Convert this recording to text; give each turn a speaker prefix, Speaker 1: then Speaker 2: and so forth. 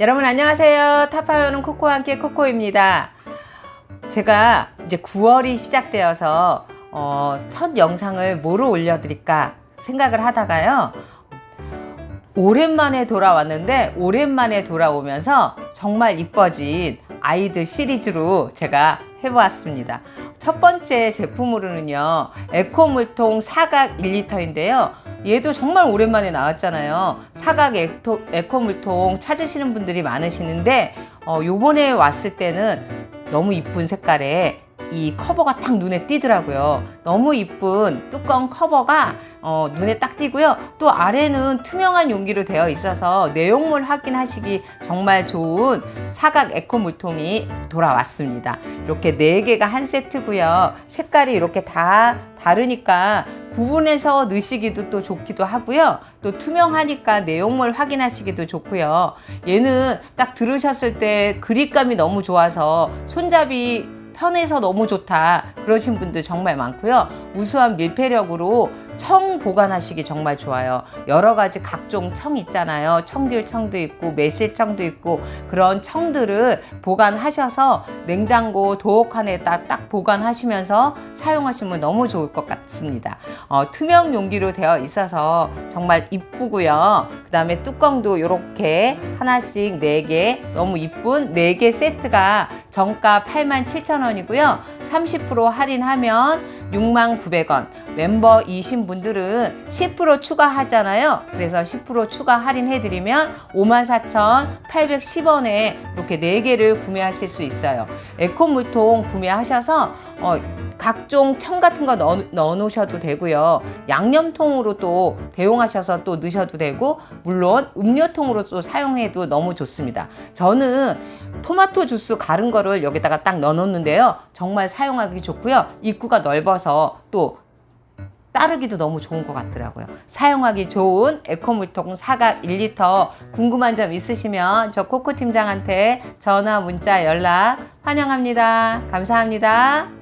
Speaker 1: 여러분 안녕하세요. 타파요는 코코와 함께 코코입니다. 제가 이제 9월이 시작되어서 어, 첫 영상을 뭐로 올려드릴까 생각을 하다가요. 오랜만에 돌아왔는데 오랜만에 돌아오면서 정말 이뻐진 아이들 시리즈로 제가 해보았습니다. 첫 번째 제품으로는요, 에코물통 사각 1리터인데요. 얘도 정말 오랜만에 나왔잖아요. 사각 에토, 에코 물통 찾으시는 분들이 많으시는데, 어, 요번에 왔을 때는 너무 이쁜 색깔에 이 커버가 딱 눈에 띄더라고요. 너무 이쁜 뚜껑 커버가 어, 눈에 딱 띄고요. 또 아래는 투명한 용기로 되어 있어서 내용물 확인하시기 정말 좋은 사각 에코 물통이 돌아왔습니다. 이렇게 네 개가 한 세트고요. 색깔이 이렇게 다 다르니까 구분해서 넣으시기도 또 좋기도 하고요. 또 투명하니까 내용물 확인하시기도 좋고요. 얘는 딱 들으셨을 때 그립감이 너무 좋아서 손잡이 편해서 너무 좋다 그러신 분들 정말 많고요. 우수한 밀폐력으로 청 보관하시기 정말 좋아요. 여러 가지 각종 청 있잖아요. 청귤 청도 있고 매실 청도 있고 그런 청들을 보관하셔서 냉장고 도어칸에다 딱 보관하시면서 사용하시면 너무 좋을 것 같습니다. 어, 투명 용기로 되어 있어서 정말 이쁘고요. 그 다음에 뚜껑도 이렇게 하나씩 4개 너무 이쁜 4개 세트가 정가 87,000원이고요. 30% 할인하면 69,900원. 멤버이신 분들은 10% 추가하잖아요. 그래서 10% 추가 할인해드리면 54,810원에 이렇게 4개를 구매하실 수 있어요. 에코 물통 구매하셔서 어, 각종 청 같은 거 넣어, 넣어 놓으셔도 되고요. 양념통으로 또 대용하셔서 또 넣으셔도 되고, 물론 음료통으로 또 사용해도 너무 좋습니다. 저는 토마토 주스 가른 거를 여기다가 딱 넣어 놓는데요. 정말 사용하기 좋고요. 입구가 넓어서 또 따르기도 너무 좋은 것 같더라고요. 사용하기 좋은 에코물통 사각 1리터 궁금한 점 있으시면 저 코코 팀장한테 전화, 문자, 연락 환영합니다. 감사합니다.